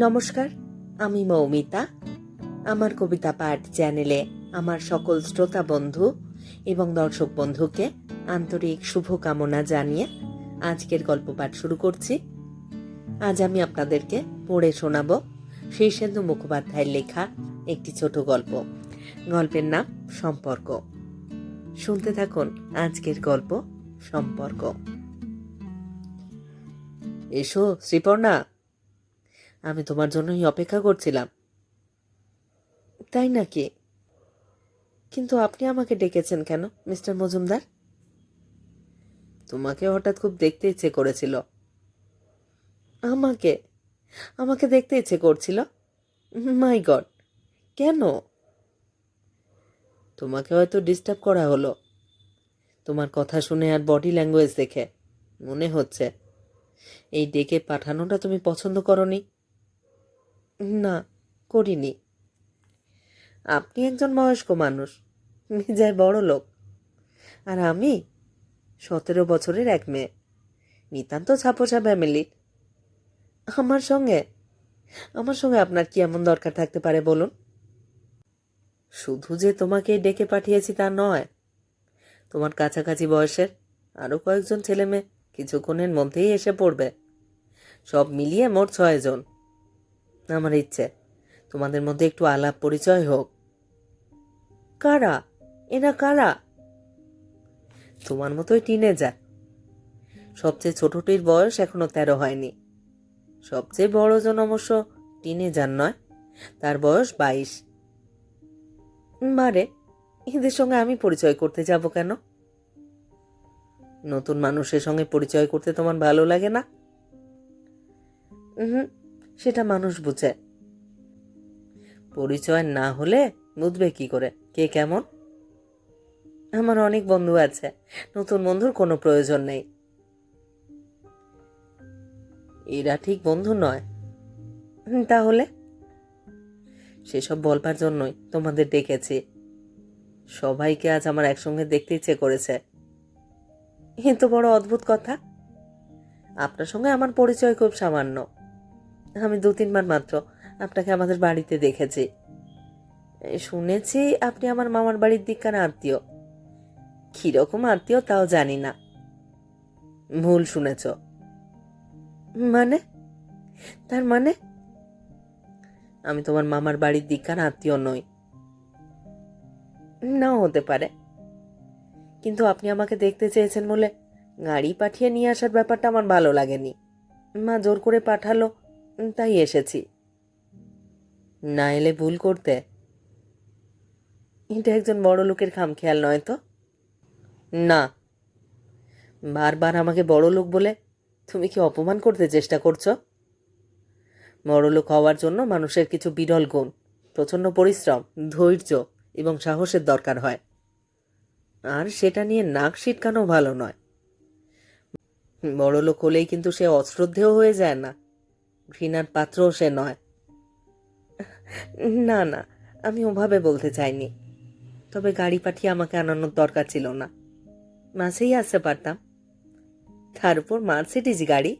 নমস্কার, আমি মৌমিতা। আমার কবিতা পাঠ চ্যানেলে আমার সকল শ্রোতা বন্ধু এবং দর্শক বন্ধুকে আন্তরিক শুভকামনা জানিয়ে আজকের গল্প পাঠ শুরু করছি। আজ আমি আপনাদেরকে পড়ে শোনাব শীর্ষেন্দু মুখোপাধ্যায়ের লেখা একটি ছোট গল্প। গল্পের নাম সম্পর্ক। শুনতে থাকুন আজকের গল্প সম্পর্ক। এসো, শ্রীপর্ণা। আমি তোমার জন্যই অপেক্ষা করছিলাম। তাই নাকি? কিন্তু আপনি আমাকে ডেকেছেন কেন, মিস্টার মজুমদার? তোমাকে হঠাৎ খুব দেখতে ইচ্ছে করেছিল। আমাকে? আমাকে দেখতে ইচ্ছে করছিল? মাই গড, কেন? তোমাকে হয়তো ডিস্টার্ব করা হলো। তোমার কথা শুনে আর বডি ল্যাঙ্গুয়েজ দেখে মনে হচ্ছে, এই ডেকে পাঠানোটা তুমি পছন্দ করনি। না, করিনি। আপনি একজন বয়স্ক মানুষ মির্জায় বড় লোক। আর আমি সতেরো বছরের এক মেয়ে, নিতান্ত ছাপোছা ফ্যামিলির আমার সঙ্গে আমার সঙ্গে আপনার কি এমন দরকার থাকতে পারে বলুন? শুধু যে তোমাকে ডেকে পাঠিয়েছি তা নয়, তোমার কাছাকাছি বয়সের আরও কয়েকজন ছেলে মেয়ে কিছুক্ষণের মধ্যেই এসে পড়বে। সব মিলিয়ে মোট ছয়জন। আমার ইচ্ছে। তোমাদের মধ্যে একটু আলাপ পরিচয় হোক। কারা? এরা কারা? তোমার মতোই টিনে টিনেজার সবচেয়ে ছোটটির বয়স এখনও তেরো হয়নি। সবচেয়ে বড়জন অবশ্য টিনেজার নয়, তার বয়স বাইশ। বারে, এদের সঙ্গে আমি পরিচয় করতে যাব কেন? নতুন মানুষের সঙ্গে পরিচয় করতে তোমার ভালো লাগে না? হুম সেটা মানুষ বুঝে। পরিচয় না হলে বুঝবে কি করে? কে কেমন? আমার অনেক বন্ধু আছে, নতুন বন্ধুর কোনো প্রয়োজন নেই। এরা ঠিক বন্ধু নয়। তাহলে? সেসব বলবার জন্যই তোমাদের ডেকেছি। সবাইকে আজ আমার একসঙ্গে দেখতে ইচ্ছে করেছে। এ তো বড় অদ্ভুত কথা। আপনার সঙ্গে আমার পরিচয় খুব সামান্য। আমি দু তিনবার মাত্র আপনাকে আমাদের বাড়িতে দেখেছি। শুনেছি আপনি আমার মামার বাড়ির দিককার আত্মীয়। কীরকম আত্মীয় তাও জানি না। ভুল শুনেছ। মানে? তার মানে? আমি তোমার মামার বাড়ির দিককার আত্মীয় নই। নাও হতে পারে। কিন্তু আপনি আমাকে দেখতে চেয়েছেন বলে গাড়ি পাঠিয়ে নিয়ে আসার ব্যাপারটা আমার ভালো লাগেনি। মা জোর করে পাঠালো তাই এসেছি। না এলে ভুল করতে। এটা একজন বড় লোকের খামখেয়াল নয় তো? না। বারবার আমাকে বড় লোক বলে তুমি কি অপমান করতে চেষ্টা করছ? বড় লোক হওয়ার জন্য মানুষের কিছু বিরল গুণ, প্রচণ্ড পরিশ্রম, ধৈর্য এবং সাহসের দরকার হয়। আর সেটা নিয়ে নাক সিটকানো ভালো নয়। বড় লোক হলেই কিন্তু সে অশ্রদ্ধেয় হয়ে যায় না। ঘৃণার পাত্রও সে নয়। না না, আমি ওভাবে বলতে চাইনি। তবে গাড়ি পাঠিয়ে আমাকে আনানোর দরকার ছিল না। মাসেই আসতে পারতাম। তার উপর মার্সিডিজ গাড়ি।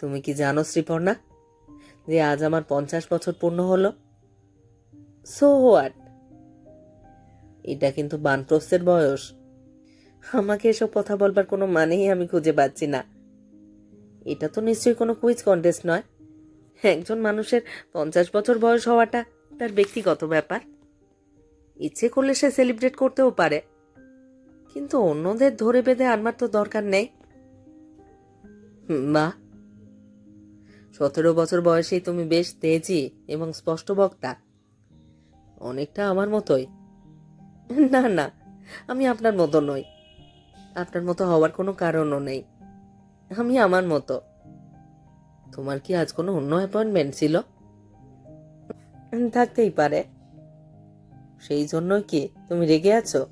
তুমি কি জানো, শ্রীপর্ণা, যে আজ আমার পঞ্চাশ বছর পূর্ণ হলো? সো হোয়াট এটা কিন্তু বানপ্রস্থের বয়স। আমাকে এসব কথা বলবার কোনো মানেই আমি খুঁজে পাচ্ছি না। এটা তো নিশ্চয়ই কোনো কুইজ কন্টেস্ট নয়। একজন মানুষের পঞ্চাশ বছর বয়স হওয়াটা তার ব্যক্তিগত ব্যাপার। ইচ্ছে করলে সে সেলিব্রেট করতেও পারে। কিন্তু অন্যদের ধরে বেঁধে আনবার তো দরকার নেই। বাহ সতেরো বছর বয়সেই তুমি বেশ তেজি এবং স্পষ্ট বক্তা। অনেকটা আমার মতোই। না না, আমি আপনার মতো নই। আপনার মতো হওয়ার কোনো কারণও নেই। আমি আমার মতো। তোমার কি আজ কোনো অন্য অ্যাপয়েন্টমেন্ট ছিল? থাকতেই পারে। সেই জন্য কি তুমি রেগে আছো?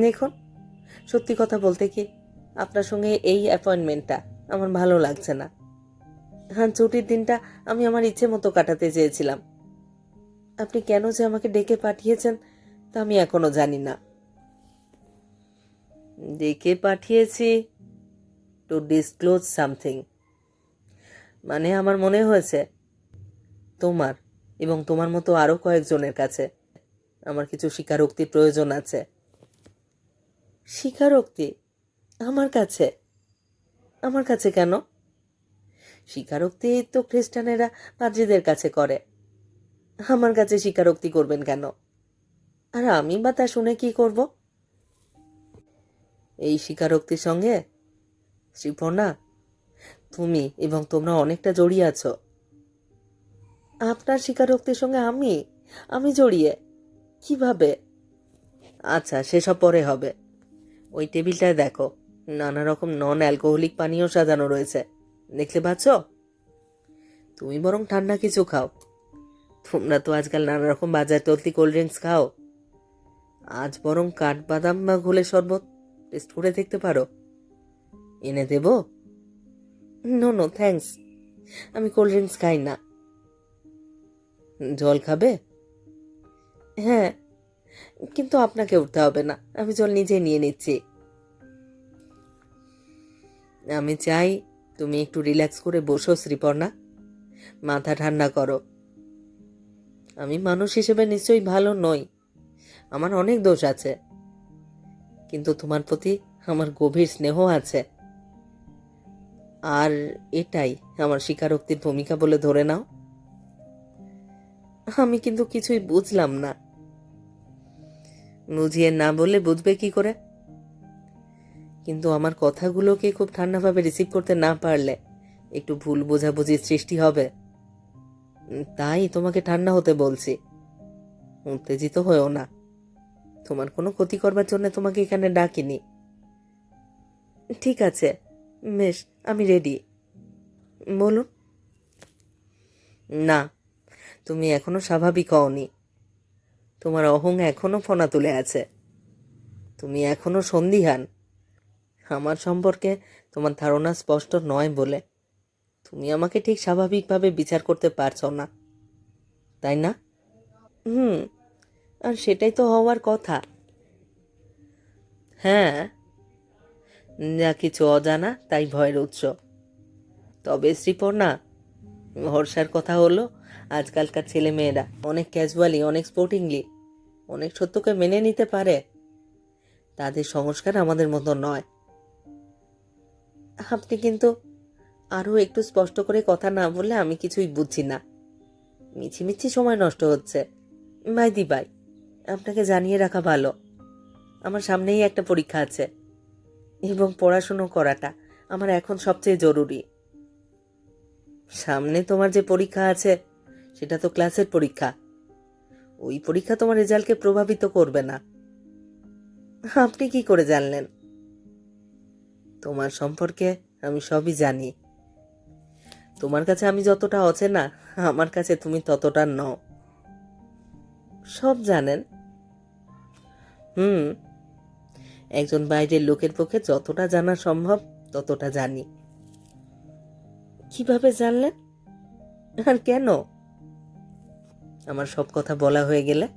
দেখুন, সত্যি কথা বলতে কি, আপনার সঙ্গে এই অ্যাপয়েন্টমেন্টটা আমার ভালো লাগছে না। হ্যাঁ ছুটির দিনটা আমি আমার ইচ্ছে মতো কাটাতে চেয়েছিলাম। আপনি কেন যে আমাকে ডেকে পাঠিয়েছেন তা আমি এখনও জানি না। ডেকে পাঠিয়েছি টু ডিসক্লোজ সামথিং মানে আমার মনে হয়েছে, তোমার এবং তোমার মতো আরও কয়েকজনের কাছে আমার কিছু স্বীকারোক্তির প্রয়োজন আছে। স্বীকারোক্তি আমার কাছে? আমার কাছে কেন? স্বীকারোক্তি তো খ্রিস্টানেরা পাদ্রীদের কাছে করে। আমার কাছে স্বীকারোক্তি করবেন কেন? আর আমি বা তা শুনে কি করব? এই স্বীকারোক্তির সঙ্গে শ্রীপর্ণা, তুমি এবং তোমরা অনেকটা জড়িয়ে আছো। আপনার স্বীকারোক্তির সঙ্গে আমি আমি জড়িয়ে, কীভাবে? আচ্ছা সেসব পরে হবে। ওই টেবিলটায় দেখো নানা রকম নন অ্যালকোহলিক পানীয় সাজানো রয়েছে। দেখতে পাচ্ছ? তুমি বরং ঠান্ডা কিছু খাও। তোমরা তো আজকাল নানা রকম বাজার চলতি কোল্ড ড্রিঙ্কস খাও। আজ বরং কাঠবাদাম বা ঘোলে শরবত টেস্ট করে দেখতে পারো। এনে দেব? নো নো থ্যাঙ্কস আমি কোল্ড ড্রিঙ্কস খাই না। জল খাবে? হ্যাঁ কিন্তু আপনাকে উঠতে হবে না। আমি জল নিজে নিয়ে নিচ্ছি। আমি চাই তুমি একটু রিল্যাক্স করে বসো, শ্রীপর্ণা। মাথা ঠান্ডা করো। আমি মানুষ হিসেবে নিশ্চয়ই ভালো নই। আমার অনেক দোষ আছে। কিন্তু তোমার প্রতি আমার গভীর স্নেহ আছে। আর এটাই আমার স্বীকারোক্তির ভূমিকা বলে ধরে নাও। আমি কিন্তু কিছুই বুঝলাম না। বুঝিয়ে না বললে বুঝবে কি করে? কিন্তু আমার কথাগুলোকে খুব ঠান্ডাভাবে রিসিভ করতে না পারলে একটু ভুল বোঝাবুঝির সৃষ্টি হবে। তাই তোমাকে ঠান্ডা হতে বলছি। উত্তেজিত হয়েও না। তোমার কোনো ক্ষতি করবার জন্য তোমাকে এখানে ডাকিনি। ঠিক আছে, বেশ। আমি রেডি বলুন। না, তুমি এখনও স্বাভাবিক হওনি। তোমার অহং এখনও ফোনা তুলে আছে। তুমি এখনও সন্দিহান। আমার সম্পর্কে তোমার ধারণা স্পষ্ট নয় বলে। তুমি আমাকে ঠিক স্বাভাবিকভাবে বিচার করতে পারছ না। তাই না? হুম, আর সেটাই তো হওয়ার কথা। হ্যাঁ যা কিছু অজানা, তাই ভয়ের উৎস। তবে শ্রীপর্ণা, ভরসার কথা হলো, আজকালকার ছেলে মেয়েরা অনেক ক্যাজুয়ালি অনেক স্পোর্টিংলি অনেক সত্যকে মেনে নিতে পারে। তাদের সংস্কার আমাদের মতো নয়। আপনি কিন্তু আরও একটু স্পষ্ট করে কথা না বললে আমি কিছুই বুঝছি না। মিছিমিছি সময় নষ্ট হচ্ছে। By the by. আপনাকে জানিয়ে রাখা ভালো। আমার সামনেই একটা পরীক্ষা আছে। এবং পড়াশুনো করাটা আমার এখন সবচেয়ে জরুরি। সামনে তোমার যে পরীক্ষা আছে, সেটা তো ক্লাসের পরীক্ষা। ওই পরীক্ষা তোমার রেজাল্টকে প্রভাবিত করবে না। আপনি কি করে জানলেন? তোমার সম্পর্কে আমি সবই জানি। তোমার কাছে আমি যতটা অচেনা, আমার কাছে তুমি ততটা নও। সব জানেন? হুম একজন বাইরের লোকের পক্ষে যতটা জানা সম্ভব, ততটা জানি। কীভাবে জানলেন? আর কেন? আমার সব কথা বলা হয়ে গেলে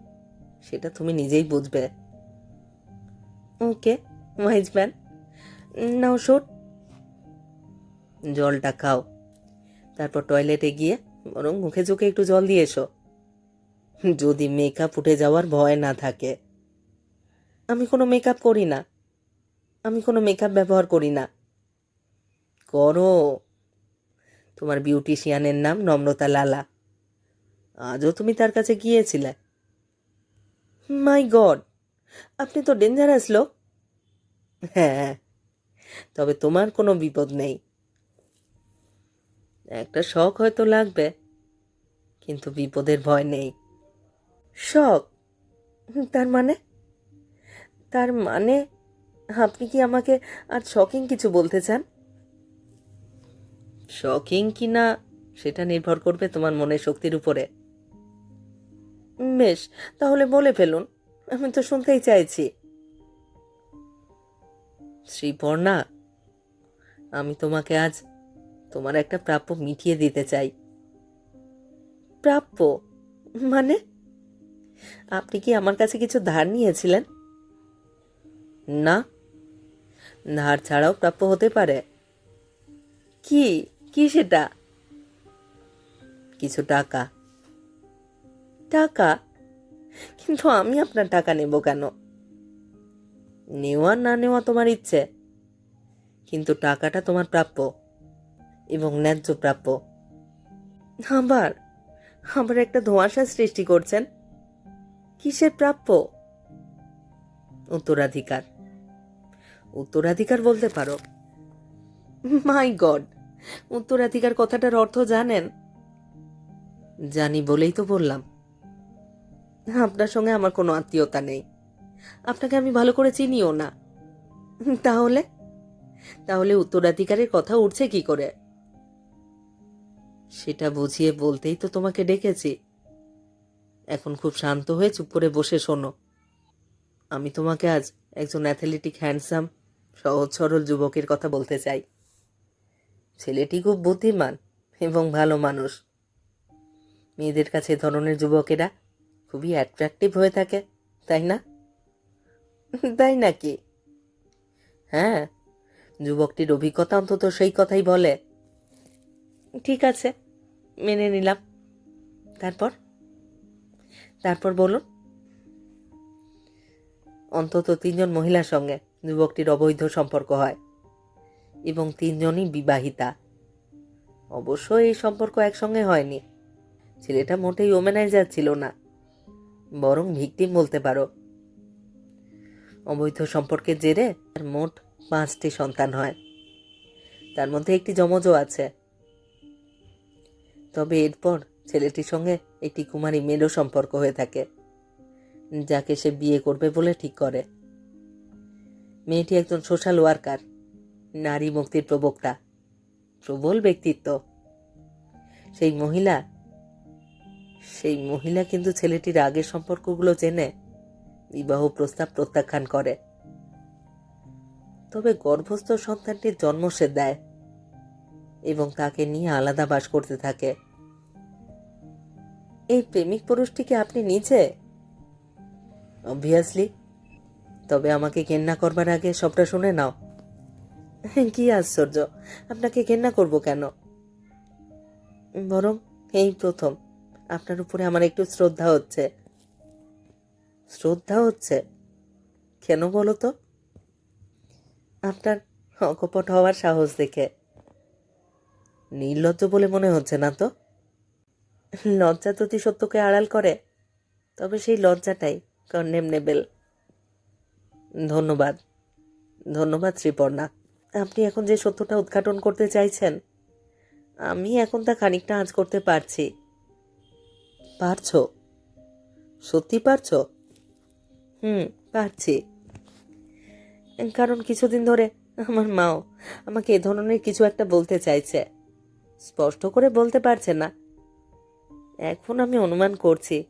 সেটা তুমি নিজেই বুঝবে। ওকে, ওয়াইজ ম্যান, নাও শুট জলটা খাও। তারপর টয়লেটে গিয়ে বরং মুখে চোখে একটু জল দিয়ে এসো। যদি মেকআপ উঠে যাওয়ার ভয় না থাকে। আমি কোনো মেকআপ করি না। আমি কোনো মেকআপ ব্যবহার করি না। করো। তোমার বিউটিশিয়ানের নাম নম্রতা লালা। আজও তুমি তার কাছে গিয়েছিলে। মাই গড আপনি তো ডেঞ্জারাস লোক। হ্যাঁ তবে তোমার কোনো বিপদ নেই। একটা শখ হয়তো লাগবে, কিন্তু বিপদের ভয় নেই। শখ? তার মানে? তার মানে আপনি কি আমাকে আর শকিং কিছু বলতে চান? শকিং কি না সেটা নির্ভর করবে তোমার মনের শক্তির উপরে। বেশ তাহলে বলে ফেলুন আমি তো শুনতেই চাইছি। শ্রীপর্ণা আমি তোমাকে আজ তোমার একটা প্রাপ্য মিটিয়ে দিতে চাই। প্রাপ্য? মানে? আপনি কি আমার কাছে কিছু ধার নিয়েছিলেন? না ধার ছাড়াও প্রাপ্য হতে পারে। কি কি সেটা? কিছু টাকা। টাকা? কিন্তু আমি আপনার টাকা নেব কেন? নেওয়া না নেওয়া তোমার ইচ্ছে। কিন্তু টাকাটা তোমার প্রাপ্য এবং ন্যায্য প্রাপ্য। আবার আবার একটা ধোঁয়াশা সৃষ্টি করছেন। কিসের প্রাপ্য? উত্তরাধিকার। উত্তরাধিকার বলতে পারো। মাই গড, উত্তরাধিকার কথাটার অর্থ জানেন? জানি বলেই তো বললাম। আপনার সঙ্গে আমার কোনো আত্মীয়তা নেই। আপনাকে আমি ভালো করে চিনিও না। তাহলে? তাহলে উত্তরাধিকারের কথা উঠছে কি করে? সেটা বুঝিয়ে বলতেই তো তোমাকে ডেকেছি। এখন খুব শান্ত হয়ে চুপ করে বসে শোনো। আমি তোমাকে আজ একজন অ্যাথলেটিক হ্যান্ডসাম সহজ সরল যুবকের কথা বলতে চাই। ছেলেটি খুব বুদ্ধিমান এবং ভালো মানুষ। মেয়েদের কাছে ধরনের যুবকেরা খুবই অ্যাট্রাকটিভ হয়ে থাকে, তাই না? তাই নাকি? হ্যাঁ যুবকটির অভিজ্ঞতা অন্তত সেই কথাই বলে। ঠিক আছে, মেনে নিলাম। তারপর? তারপর বলুন। অন্তত তিনজন মহিলার সঙ্গে। যুবকটির অবৈধ সম্পর্ক হয় এবং তিনজনই বিবাহিতা। অবশ্য এই সম্পর্ক একসঙ্গে হয়নি। ছেলেটা মোটেই ওমেনাইজার ছিল না, বরং ভিকটিম বলতে পারো। অবৈধ সম্পর্কের জেরে তার মোট পাঁচটি সন্তান হয়। তার মধ্যে একটি যমজও আছে। তবে এরপর ছেলেটির সঙ্গে একটি কুমারী মেয়েরও সম্পর্ক হয়ে থাকে, যাকে সে বিয়ে করবে বলে ঠিক করে। মেয়েটি একজন সোশ্যাল ওয়ার্কার, নারী মুক্তির প্রবক্তা, প্রবল ব্যক্তিত্ব। সেই মহিলা সেই মহিলা কিন্তু ছেলেটির আগের সম্পর্কগুলো জেনে বিবাহ প্রস্তাব প্রত্যাখ্যান করে। তবে গর্ভস্থ সন্তানটির জন্ম সে দেয় এবং তাকে নিয়ে আলাদা বাস করতে থাকে। এই প্রেমিক পুরুষটিকে আপনি নিজে? অবভিয়াসলি তবে আমাকে ঘেন্না করবার আগে সবটা শুনে নাও। কি আশ্চর্য, আপনাকে ঘেন্না করব কেন? বরং এই প্রথম, আপনার উপরে আমার একটু শ্রদ্ধা হচ্ছে। শ্রদ্ধা হচ্ছে? কেন বলো তো? আপনার অকপট হওয়ার সাহস দেখে। নির্লজ্জ বলে মনে হচ্ছে না তো? লজ্জা যদি সত্যকে আড়াল করে, তবে সেই লজ্জাটাই কন্ডেমনেবেল ধন্যবাদ। ধন্যবাদ, শ্রীপর্ণা। আপনি এখন যে সত্যটা উদ্ঘাটন করতে চাইছেন, আমি এখন তা খানিকটা আঁচ করতে পারছি। পারছ? সত্যি পারছ? হুম, পারছি। কারণ কিছুদিন ধরে আমার মাও আমাকে এ ধরনের কিছু একটা বলতে চাইছে। স্পষ্ট করে বলতে পারছে না। এখন আমি অনুমান করছি।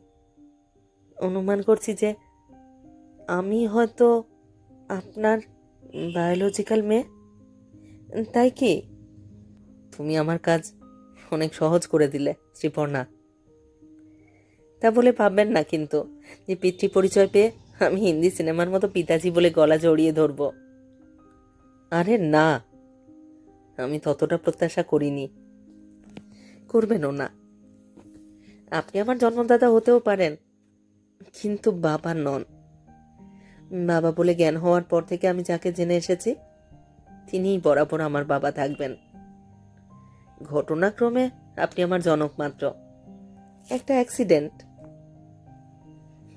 অনুমান করছি যে আমি হয়তো আপনার বায়োলজিক্যাল মেয়ে? তাই কি? তুমি আমার কাজ অনেক সহজ করে দিলে, শ্রীপর্ণা। তা বলে ভাববেন না কিন্তু, যে পিতৃ পরিচয় পেয়ে আমি হিন্দি সিনেমার মতো পিতাজি বলে গলা জড়িয়ে ধরব। আরে না, আমি ততটা প্রত্যাশা করিনি। করবেনও না। আপনি আমার জন্মদাতা হতেও পারেন, কিন্তু বাবা নন। বাবা বলে জ্ঞান হওয়ার পর থেকে আমি যাকে জেনে এসেছি, তিনিই বরাবর আমার বাবা থাকবেন। ঘটনাক্রমে আপনি আমার জনক মাত্র। একটা অ্যাক্সিডেন্ট।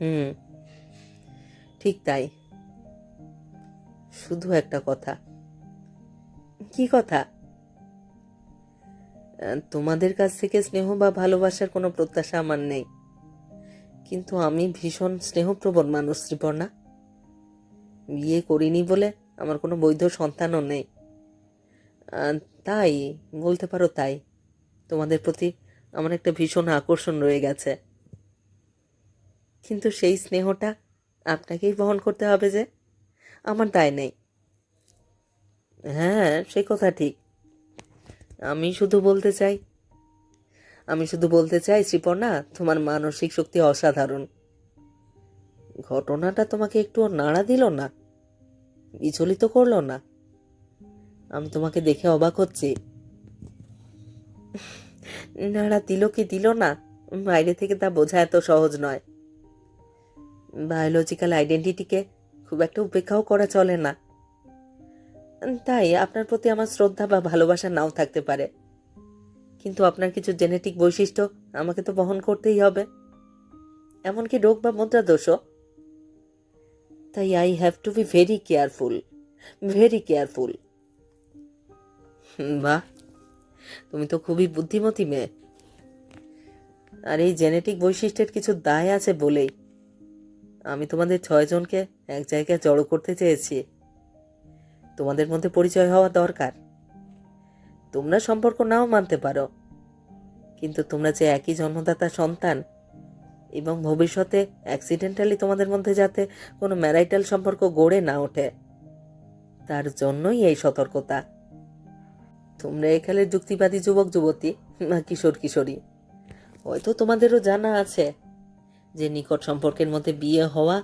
হুম, ঠিক তাই। শুধু একটা কথা। কি কথা? তোমাদের কাছ থেকে স্নেহ বা ভালোবাসার কোনো প্রত্যাশা আমার নেই। কিন্তু আমি ভীষণ স্নেহপ্রবণ মানুষ শ্রীপর্ণা বিয়ে করিনি বলে আমার কোনো বৈধ সন্তানও নেই। তাই, বলতে পারো তাই। তোমাদের প্রতি আমার একটা ভীষণ আকর্ষণ রয়ে গেছে। কিন্তু সেই স্নেহটা আপনাকেই বহন করতে হবে যে, আমার দায় নেই। হ্যাঁ সে কথা ঠিক। আমি শুধু বলতে চাই, আমি শুধু বলতে চাই, শ্রীপর্ণা, তোমার মানসিক শক্তি অসাধারণ। ঘটনাটা তোমাকে একটু নাড়া দিল না? বিচলিত করল না? আমি তোমাকে দেখে অবাক হচ্ছি। নাড়া দিল কি দিল না? বাইরে থেকে তা বোঝা এত সহজ নয়। বায়োলজিক্যাল আইডেন্টিটিকে খুব একটা উপেক্ষাও করা চলে না। তাই আপনার প্রতি আমার শ্রদ্ধা বা ভালোবাসা নাও থাকতে পারে। কিন্তু আপনার কিছু জেনেটিক বৈশিষ্ট্য আমাকে তো বহন করতেই হবে। এমনকি রোগ বা মুদ্রা দোষও। তাই I have to be very careful very careful বাহ, তুমি তো খুবই বুদ্ধিমতী মেয়ে। আর এই জেনেটিক বৈশিষ্ট্যের কিছু দায় আছে বলেই আমি তোমাদের ছয়জনকে এক জায়গায় জড়ো করতে চেয়েছি। তোমাদের মধ্যে পরিচয় হওয়া দরকার। তোমরা সম্পর্ক নাও মানতে পারো। কিন্তু তোমরা যে একই জন্মদাতা সন্তান এবং ভবিষ্যতে অ্যাক্সিডেন্টালি তোমাদের মধ্যে যাতে কোনো ম্যারাইটাল সম্পর্ক গড়ে না ওঠে, তার জন্যই এই সতর্কতা। তোমরা এখানে যুক্তিবাদী যুবক, যুবতী বা কিশোর, কিশোরী, হয়তো তোমাদেরও জানা আছে যে নিকট সম্পর্কের মধ্যে বিয়ে হওয়া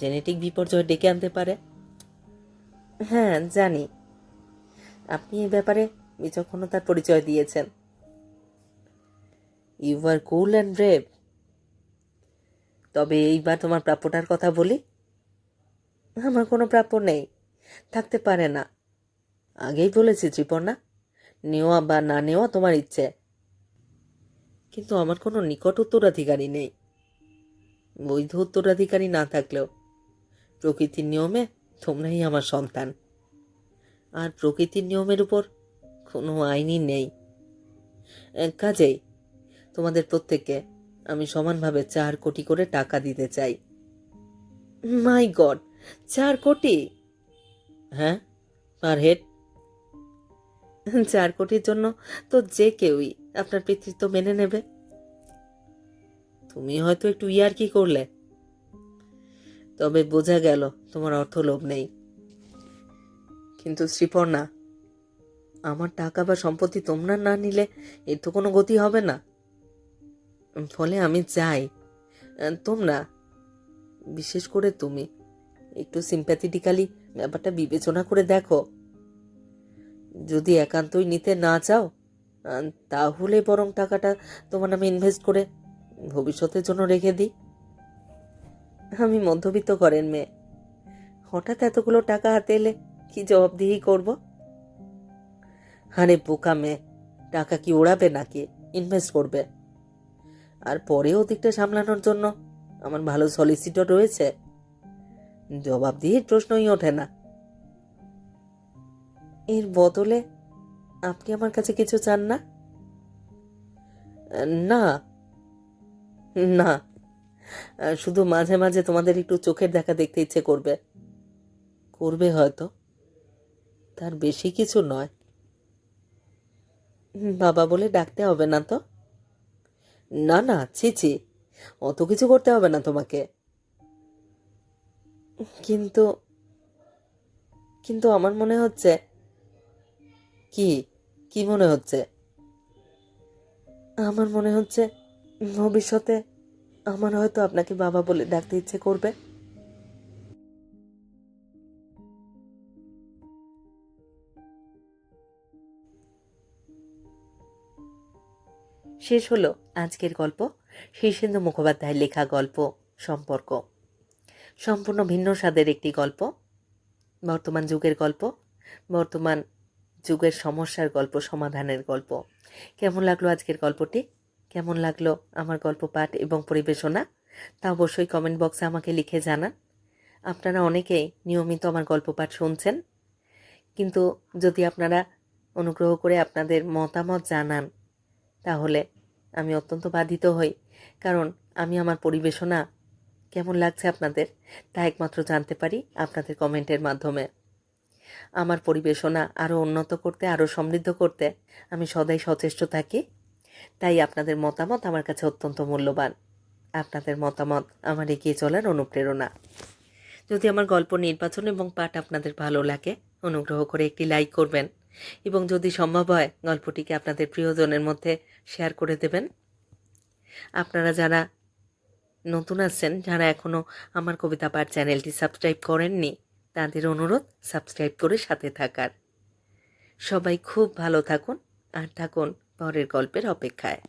জেনেটিক বিপর্যয় ডেকে আনতে পারে। হ্যাঁ জানি। আপনি এই ব্যাপারে বিচক্ষণতার পরিচয় দিয়েছেন। You are cool and brave তবে এইবার তোমার প্রাপ্যটার কথা বলি। আমার কোনো প্রাপ্য নেই। থাকতে পারে না। আগেই বলেছি, ত্রিপর্ণা। নেওয়া বা না নেওয়া তোমার ইচ্ছে। কিন্তু আমার কোনো নিকট উত্তরাধিকারী নেই। বৈধ উত্তরাধিকারী না থাকলেও প্রকৃতির নিয়মে তোমরাই আমার সন্তান। আর প্রকৃতির নিয়মের উপর কোনো আইনই নেই। কাজেই তোমাদের প্রত্যেককে আমি সমানভাবে চার কোটি করে টাকা দিতে চাই। মাই গড, চার কোটি? হ্যাঁ পার হেড। চার কোটির জন্য তো যে কেউই আপনার পিতৃত্ব মেনে নেবে। তুমি হয়তো একটু ইয়ার কি করলে। তবে বোঝা গেল তোমার অর্থ লোভ নেই। কিন্তু শ্রীপর্ণা, আমার টাকা বা সম্পত্তি তোমরা না নিলে এর তো কোনো গতি হবে না। ফলে আমি আহ, তোমরা বিশেষ করে তুমি একটু সিম্প্যাথেটিক্যালি ব্যাপারটা বিবেচনা করে দেখো। যদি একান্তই নিতে না চাও তাহলে বরং টাকাটা তোমার নামে ইনভেস্ট করে ভবিষ্যতের জন্য রেখে দিই। আমি মধ্যবিত্ত করেন মেয়ে। হঠাৎ এতগুলো টাকা হাতে এলে কি জবাবদিহি করব? আরে বোকা মেয়ে টাকা কি ওড়াবে নাকি? ইনভেস্ট করবে। আর পরে ওদিকটা সামলানোর জন্য আমার ভালো সলিসিটর রয়েছে। জবাব দিয়ে প্রশ্নই ওঠে না। এর বদলে আপনি আমার কাছে কিছু চান না? না। না। শুধু মাঝে মাঝে তোমাদের একটু চোখের দেখা দেখতে ইচ্ছে করবে। করবে হয়তো। তার বেশি কিছু নয়। বাবা বলে ডাকতে হবে না তো? না না, ছি ছি। অত কিছু করতে হবে না তোমাকে। কিন্তু কিন্তু আমার মনে হচ্ছে, কি কি মনে হচ্ছে? আমার মনে হচ্ছে ভবিষ্যতে আমার হয়তো আপনাকে বাবা বলে ডাকতে ইচ্ছে করবে। শেষ হলো আজকের গল্প শীর্ষেন্দু মুখোপাধ্যায়ের লেখা গল্প সম্পর্ক। সম্পূর্ণ ভিন্ন স্বাদের একটি গল্প। বর্তমান যুগের গল্প, বর্তমান যুগের সমস্যার গল্প, সমাধানের গল্প। কেমন লাগল আজকের গল্পটি? কেমন লাগল আমার গল্প পাঠ এবং পরিবেশনা? তা অবশ্যই কমেন্ট বক্সে আমাকে লিখে জানান। আপনারা অনেকেই নিয়মিত আমার গল্প পাঠ শুনছেন। কিন্তু যদি আপনারা অনুগ্রহ করে আপনাদের মতামত জানান তাহলে আমি অত্যন্ত বাধিত হই। কারণ আমি আমার পরিবেশনা কেমন লাগছে আপনাদের? তা একমাত্র জানতে পারি আপনাদের কমেন্টের মাধ্যমে। আমার পরিবেশনা আরও উন্নত করতে আরও সমৃদ্ধ করতে আমি সদাই সচেষ্ট থাকি। তাই আপনাদের মতামত আমার কাছে অত্যন্ত মূল্যবান। আপনাদের মতামত আমার এগিয়ে চলার অনুপ্রেরণা। যদি আমার গল্প নির্বাচন এবং পাঠ আপনাদের ভালো লাগে, অনুগ্রহ করে একটি লাইক করবেন। এবং যদি সম্ভব হয়, গল্পটিকে আপনাদের প্রিয়জনের মধ্যে শেয়ার করে দেবেন। আপনারা যারা নতুন আছেন, যারা এখনও আমার কবিতা পাঠ চ্যানেলটি সাবস্ক্রাইব করেননি, তাদের অনুরোধ, সাবস্ক্রাইব করে সাথে থাকার। সবাই খুব ভালো থাকুন, আর থাকুন পরের গল্পের অপেক্ষায়।